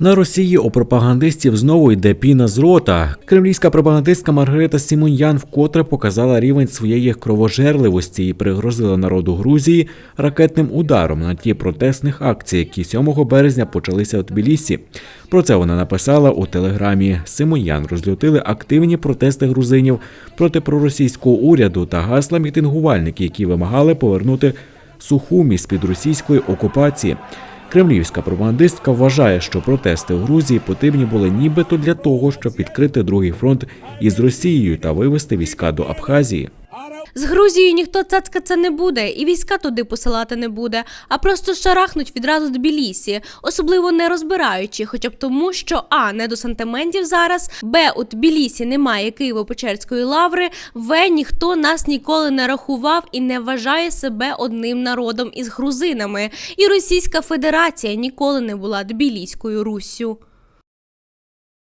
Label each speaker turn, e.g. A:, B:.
A: На Росії у пропагандистів знову йде піна з рота. Кремлівська пропагандистка Маргарита Сімоньян вкотре показала рівень своєї кровожерливості і пригрозила народу Грузії ракетним ударом на ті протестних акцій, які 7 березня почалися у Тбілісі. Про це вона написала у телеграмі. Симонян розлютили активні протести грузинів проти проросійського уряду та гасла мітингувальників, які вимагали повернути Сухумі з-під російської окупації. Кремлівська пропагандистка вважає, що протести в Грузії потрібні були нібито для того, щоб відкрити другий фронт із Росією та вивести війська до Абхазії.
B: З Грузією ніхто цацкаться не буде, і війська туди посилати не буде, а просто шарахнуть відразу до Тбілісі, особливо не розбираючи, хоча б тому, що а не до сантиментів зараз, б у Тбілісі немає Києво-Печерської лаври, в ніхто нас ніколи не рахував і не вважає себе одним народом із грузинами. І Російська Федерація ніколи не була Тбіліською Руссю.